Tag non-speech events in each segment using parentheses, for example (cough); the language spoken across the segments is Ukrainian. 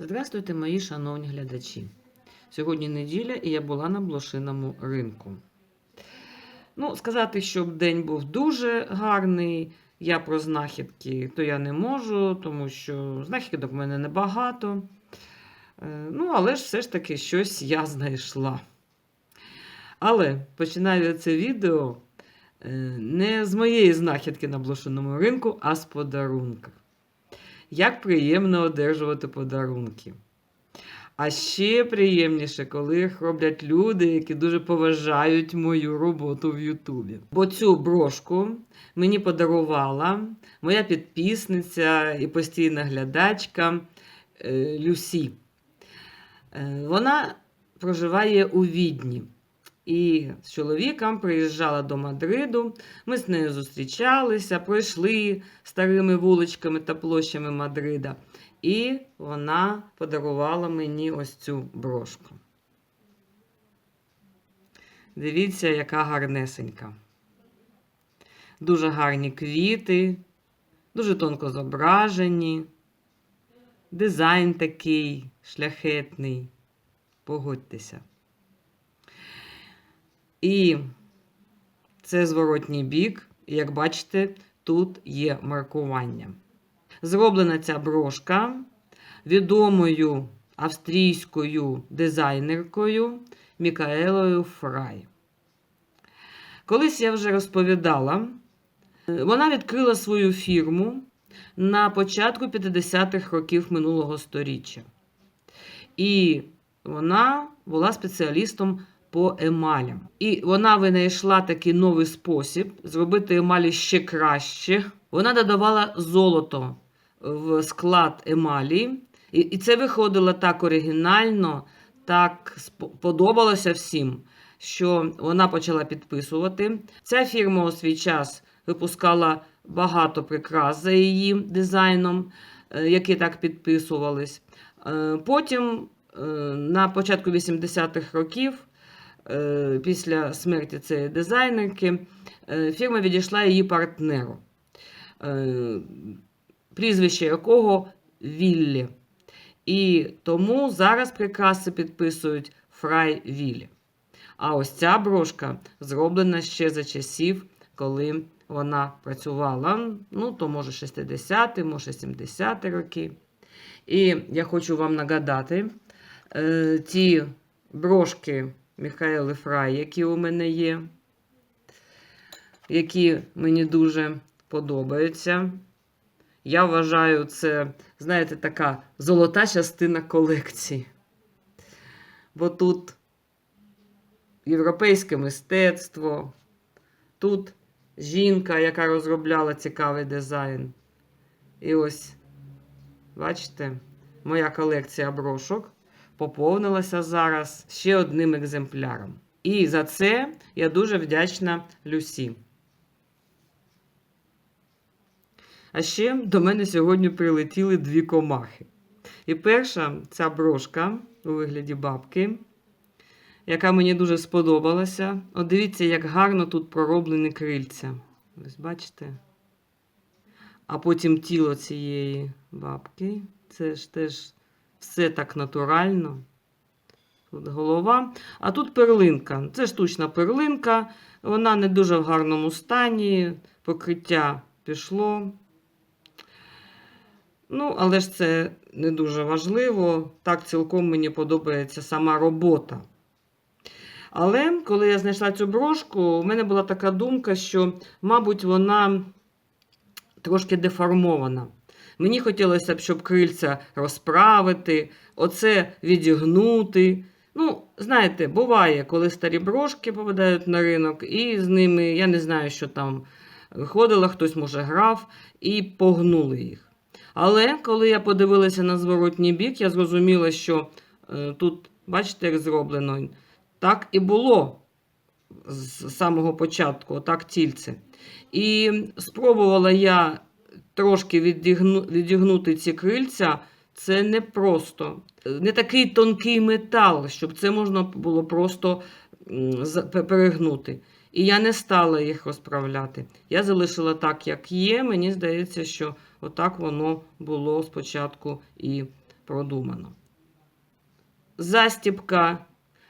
Здравствуйте, мої шановні глядачі. Сьогодні неділя і я була на блошиному ринку. Ну, сказати, щоб день був дуже гарний. Я про знахідки, то я не можу, тому що знахідок в мене небагато. Е, Ну, але ж все ж таки щось я знайшла. Але починаю це відео е, не з моєї знахідки на блошиному ринку, а з подарунка. Як приємно одержувати подарунки. А ще приємніше, коли їх роблять люди, які дуже поважають мою роботу в Ютубі. Бо цю брошку мені подарувала моя підписниця і постійна глядачка е, Люсі. Е, Вона проживає у Відні. І з чоловіком приїжджала до Мадриду. Ми з нею зустрічалися, пройшли старими вуличками та площами Мадрида. І вона подарувала мені ось цю брошку. Дивіться, яка гарнесенька. Дуже гарні квіти, дуже тонко зображені. Дизайн такий шляхетний. Погодьтеся. І це зворотній бік. Як бачите, тут є маркування. Зроблена ця брошка відомою австрійською дизайнеркою Мікаелою Фрай. Колись я вже розповідала, вона відкрила свою фірму на початку 50-х років минулого століття. І вона була спеціалістом по емалям. І вона винайшла такий новий спосіб зробити емалі ще краще. Вона додавала золото в склад емалі, і, це виходило так оригінально, так подобалося всім, що вона почала підписувати. Ця фірма у свій час випускала багато прикрас за її дизайном, е, які так підписувались. Е, Потім, е, на початку 80-х років, після смерті цієї дизайнерки, е, фірма відійшла її партнеру, е, прізвище якого Віллі. І тому зараз прикраси підписують Фрай Віллі. А ось ця брошка зроблена ще за часів, коли вона працювала, ну, то може 60-ті, може 70-ті роки. І я хочу вам нагадати е, ті брошки Михайли Фрай, які у мене є, які мені дуже подобаються. Я вважаю, це, знаєте, така золота частина колекції. Бо тут європейське мистецтво, тут жінка, яка розробляла цікавий дизайн. І ось, бачите, моя колекція брошок поповнилася зараз ще одним екземпляром. І за це я дуже вдячна Люсі. А ще до мене сьогодні прилетіли дві комахи. І перша ця брошка у вигляді бабки, яка мені дуже сподобалася. От дивіться, як гарно тут пророблені крильця. Ось бачите? А потім тіло цієї бабки. Це ж теж все так натурально. Тут голова. А тут перлинка. Це штучна перлинка. Вона не дуже в гарному стані. Покриття пішло. Ну, але ж це не дуже важливо. Так цілком мені подобається сама робота. Але коли я знайшла цю брошку, у мене була така думка, що, мабуть, вона трошки деформована. Мені хотілося б, щоб крильця розправити, оце відігнути. Ну, знаєте, буває, коли старі брошки попадають на ринок, і з ними, я не знаю, що там виходило, хтось, може, грав, і погнули їх. Але коли я подивилася на зворотній бік, я зрозуміла, що е, тут, бачите, як зроблено, так і було з самого початку, так тільце. І спробувала я трошки відігну, відігнути ці крильця. Це не просто, не такий тонкий метал, щоб це можна було просто перегнути. І я не стала їх розправляти. Я залишила так, як є. Мені здається, що отак воно було спочатку і продумано. Застіпка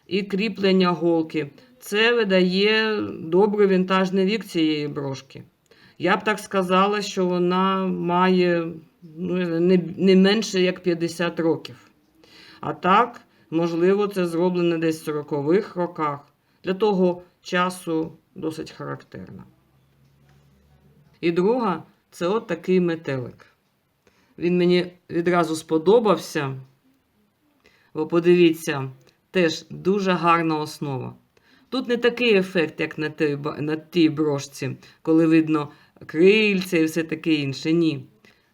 і кріплення голки. Це видає добрий вінтажний вік цієї брошки. Я б так сказала, що вона має ну, не, не менше як 50 років. А так, можливо, це зроблено десь в 40-х роках. Для того часу досить характерно. І друга це от такий метелик. Він мені відразу сподобався. Бо подивіться, теж дуже гарна основа. Тут не такий ефект, як на тій брошці, коли видно крильця і все таке інше. Ні.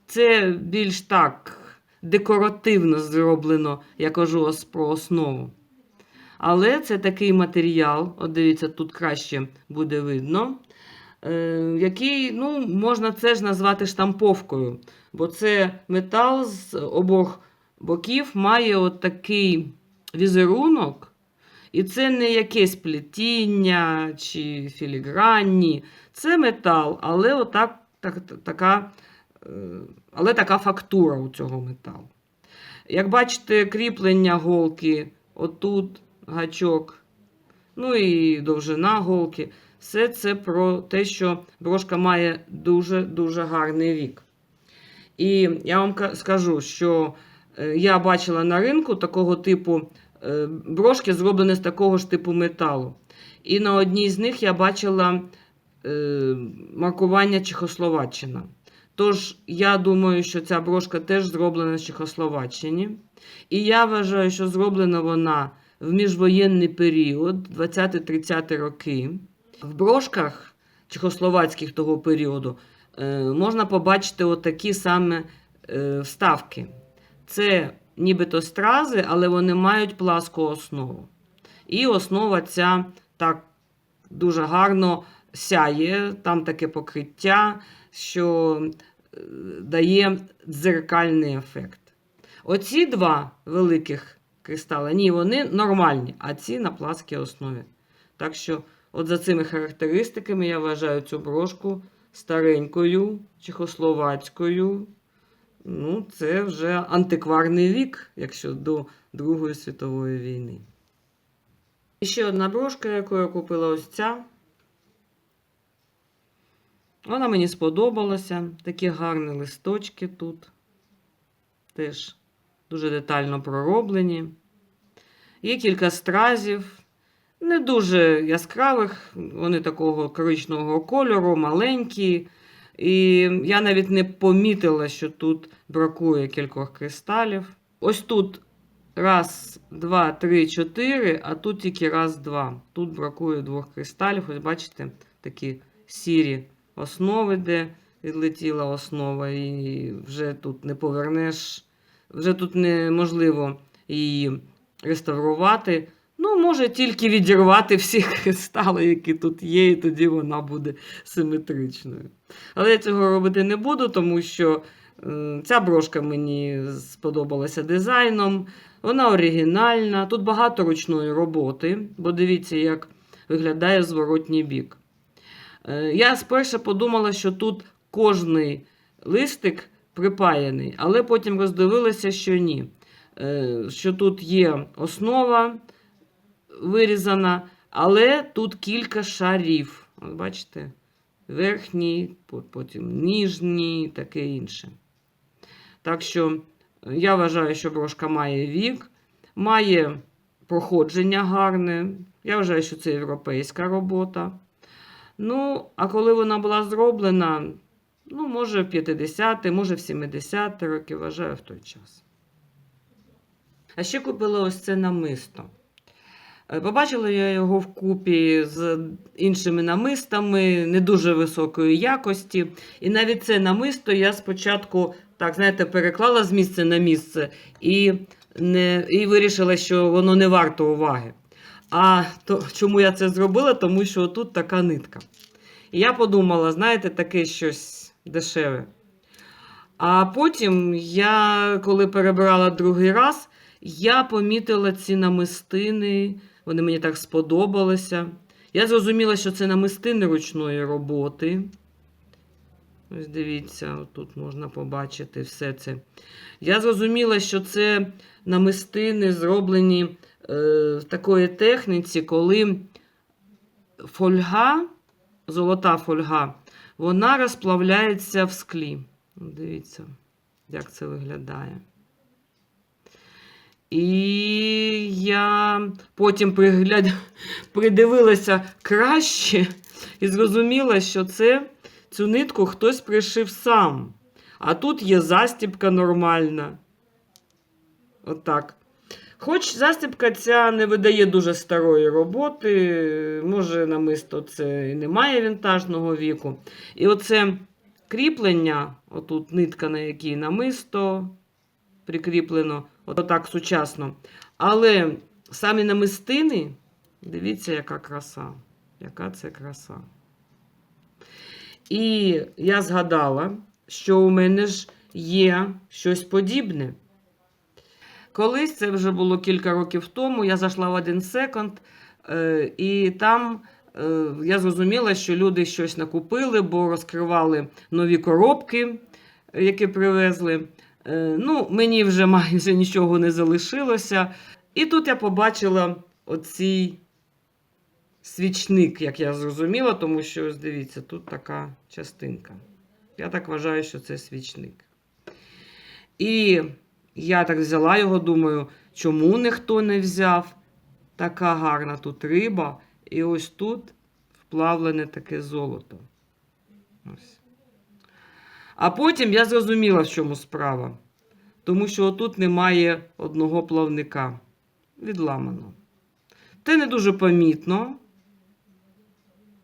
Це більш так декоративно зроблено, я кажу про основу. Але це такий матеріал, от дивіться, тут краще буде видно, е, який ну, можна це ж назвати штамповкою, бо це метал з обох боків має от такий візерунок, і це не якесь плетіння чи філігранні. Це метал, але отак, так, така, е, але така фактура у цього металу. Як бачите, кріплення голки, отут гачок, ну і довжина голки. Все це про те, що брошка має дуже-дуже гарний вік. І я вам скажу, що е, я бачила на ринку такого типу брошки, зроблені з такого ж типу металу. І на одній з них я бачила е, маркування Чехословаччина. Тож, я думаю, що ця брошка теж зроблена з Чехословаччині. І я вважаю, що зроблена вона в міжвоєнний період, 20-30 роки. В брошках чехословацьких того періоду е, можна побачити отакі саме е, вставки. Це нібито стрази, але вони мають пласку основу. І основа ця так дуже гарно сяє, там таке покриття, що е, дає дзеркальний ефект. Оці два великих кристали, ні, вони нормальні, а ці на пласкій основі. Так що, от за цими характеристиками я вважаю цю брошку старенькою, чехословацькою. Ну, це вже антикварний вік, якщо до Другої світової війни. І ще одна брошка, яку я купила ось ця. Вона мені сподобалася. Такі гарні листочки тут. Теж дуже детально пророблені. Є кілька стразів. Не дуже яскравих, вони такого коричневого кольору, маленькі. І я навіть не помітила, що тут бракує кількох кристалів. Ось тут раз, два, три, чотири, а тут тільки раз, два. Тут бракує двох кристалів. Ось бачите, такі сірі основи, де відлетіла основа, і вже тут не повернеш, вже тут неможливо її реставрувати. Ну, може тільки відірвати всі (laughs) кристали, які тут є, і тоді вона буде симетричною. Але я цього робити не буду, тому що е, ця брошка мені сподобалася дизайном. Вона оригінальна. Тут багато ручної роботи, бо дивіться, як виглядає зворотній бік. Е, Я спершу подумала, що тут кожний листик припаяний, але потім роздивилася, що ні. Е, Що тут є основа вирізана, але тут кілька шарів. От бачите? Верхній, по- потім ніжній, таке інше. Так що е, я вважаю, що брошка має вік, має проходження гарне. Я вважаю, що це європейська робота. Ну, а коли вона була зроблена, ну, може, в 50-ті, може, в 70-ті роки, вважаю, в той час. А ще купила ось це намисто. Е, Побачила я його вкупі з іншими намистами не дуже високої якості. І навіть це намисто я спочатку, так, знаєте, переклала з місця на місце і, не, і вирішила, що воно не варто уваги. А то, чому я це зробила? Тому що тут така нитка. І я подумала, знаєте, таке щось дешеве. А потім я, коли перебирала другий раз, я помітила ці намистини, вони мені так сподобалися. Я зрозуміла, що це намистини ручної роботи. Ось дивіться, тут можна побачити все це. Я зрозуміла, що це намистини зроблені е, в такої техніці, коли фольга, золота фольга, вона розплавляється в склі. Дивіться, як це виглядає. І я потім пригляд... придивилася краще і зрозуміла, що це цю нитку хтось пришив сам. А тут є застібка нормальна. Отак. Хоч застібка ця не видає дуже старої роботи, може, намисто це і немає вінтажного віку. І оце кріплення, отут нитка, на якій намисто прикріплено, отак сучасно. Але самі намистини, дивіться, яка краса. Яка це краса. І я згадала, що у мене ж є щось подібне. Колись це вже було кілька років тому. Я зайшла в один секонд, е, і там е, я зрозуміла, що люди щось накупили, бо розкривали нові коробки, е, які привезли. Е, Ну, мені вже (laughs) майже нічого не залишилося. І тут я побачила оцій свічник, як я зрозуміла, тому що, дивіться, тут така частинка. Я так вважаю, що це свічник. І я так взяла його, думаю, чому ніхто не взяв? Така гарна тут риба. І ось тут вплавлене таке золото. Ось. А потім я зрозуміла, в чому справа. Тому що отут немає одного плавника. Відламано. Це не дуже помітно,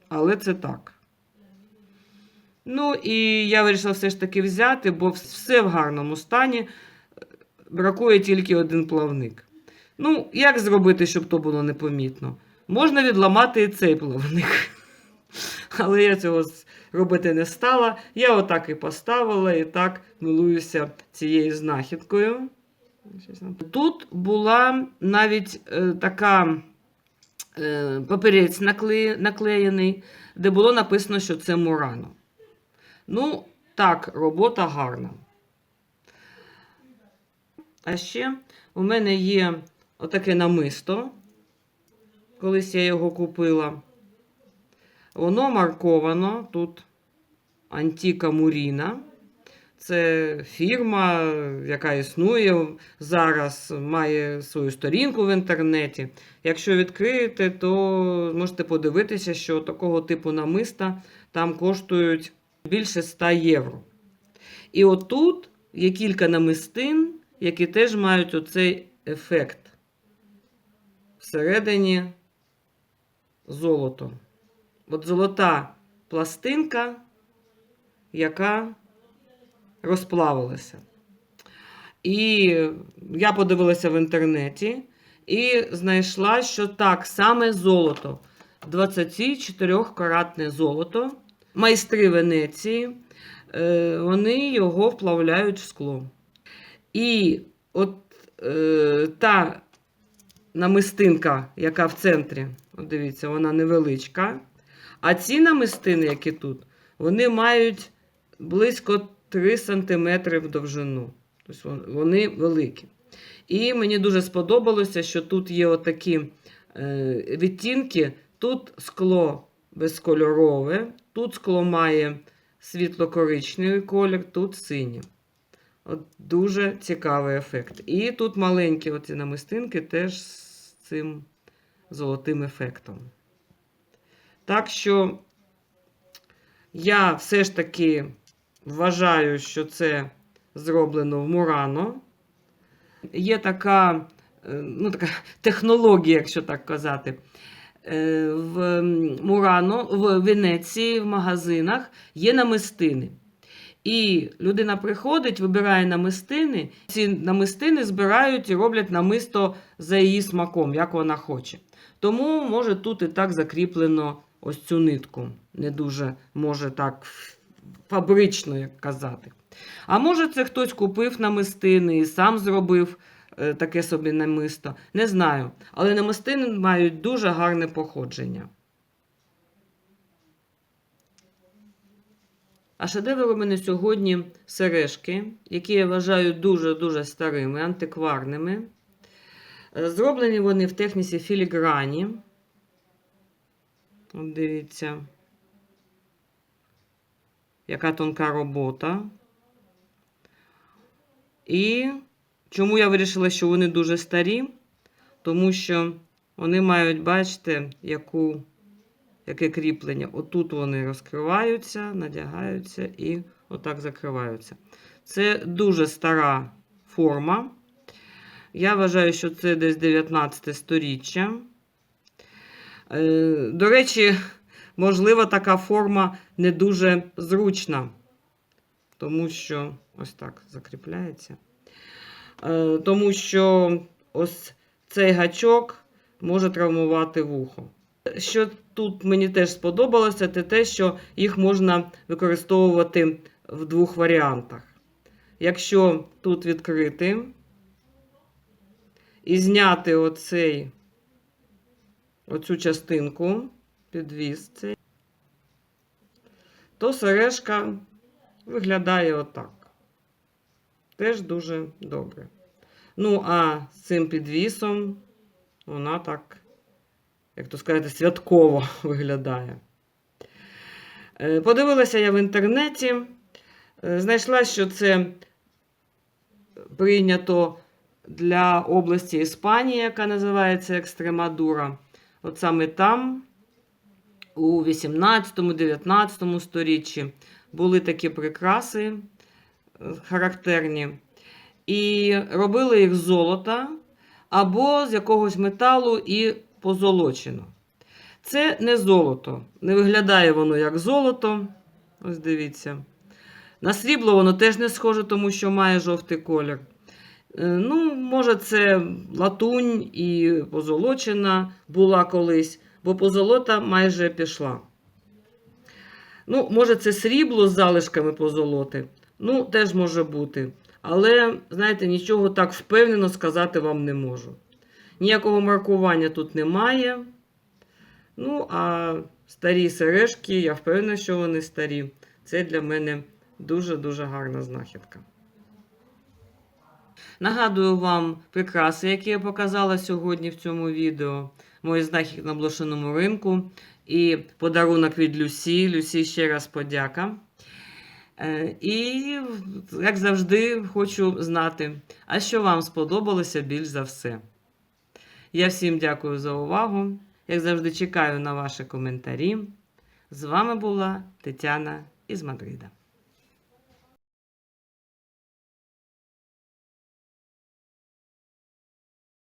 але це так. Ну, і я вирішила все ж таки взяти, бо все в гарному стані. Бракує тільки один плавник. Ну, як зробити, щоб то було непомітно? Можна відламати і цей плавник. (laughs) Але я цього робити не стала. Я отак і поставила, і так милуюся цією знахідкою. Тут була навіть е, така е, папірець накле, наклеєний, де було написано, що це Мурано. Ну, так, робота гарна. А ще у мене є отаке намисто. Колись я його купила. Воно марковано тут Антіка Муріна. Це фірма, яка існує зараз, має свою сторінку в інтернеті. Якщо відкриєте, то можете подивитися, що такого типу намиста там коштують більше 100 євро. І отут є кілька намистин, які теж мають оцей ефект. Всередині золото. От золота пластинка, яка розплавилася. І я подивилася в інтернеті і знайшла, що так, саме золото. 24-каратне золото. Майстри Венеції, е, вони його вплавляють в скло. І от е, та намистинка, яка в центрі, от дивіться, вона невеличка. А ці намистини, які тут, вони мають близько 3 см в довжину. Тобто вони великі. І мені дуже сподобалося, що тут є отакі е, відтінки. Тут скло безкольорове, тут скло має світло-коричневий колір, тут синє. От Дуже цікавий ефект. І тут маленькі оці намистинки теж з цим золотим ефектом. Так що я все ж таки вважаю, що це зроблено в Мурано. Є така, е, ну, така (laughs) технологія, якщо так казати. Е, В Мурано, в Венеції, в магазинах є намистини. І людина приходить, вибирає намистини. Ці намистини збирають і роблять намисто за її смаком, як вона хоче. Тому, може, тут і так закріплено ось цю нитку. Не дуже може так фабрично, як казати. А може, це хтось купив намистини і сам зробив е, таке собі намисто. Не знаю. Але намистини мають дуже гарне походження. А шедевр у мене сьогодні сережки, які я вважаю дуже-дуже старими, антикварними. Е, Зроблені вони в техніці філіграні. От дивіться, яка тонка робота. І чому я вирішила, що вони дуже старі? Тому що вони мають, бачите, яку, яке кріплення. Отут вони розкриваються, надягаються і отак закриваються. Це дуже стара форма. Я вважаю, що це десь 19 сторіччя. Е, До речі, можливо, така форма не дуже зручна, тому що ось так закріпляється. Е, Тому що ось цей гачок може травмувати вухо. Що тут мені теж сподобалося, це те, що їх можна використовувати в двох варіантах. Якщо тут відкрити і зняти оцей, оцю частинку, підвіз цей, то сережка виглядає отак. Теж дуже добре. Ну, а з цим підвісом вона так, як то сказати, святково (laughs) виглядає. Е, Подивилася я в інтернеті, е, знайшла, що це прийнято для області Іспанії, яка називається Екстремадура. От саме там, у 18-19 сторіччі, були такі прикраси е, характерні. І робили їх з золота або з якогось металу і позолочено. Це не золото. Не виглядає воно як золото. Ось дивіться. На срібло воно теж не схоже, тому що має жовтий колір. Е, Ну, може, це латунь і позолочена була колись, бо позолота майже пішла. Ну, може, це срібло з залишками позолоти. Ну, теж може бути. Але, знаєте, нічого так впевнено сказати вам не можу. Ніякого маркування тут немає. Ну, а старі сережки, я впевнена, що вони старі. Це для мене дуже-дуже гарна знахідка. Нагадую вам прикраси, які я показала сьогодні в цьому відео. Мої знахідки на блошиному ринку. І подарунок від Люсі. Люсі ще раз подяка. Е, І, як завжди, хочу знати, а що вам сподобалося більш за все. Я всім дякую за увагу. Як завжди, чекаю на ваші коментарі. З вами була Тетяна із Мадрида.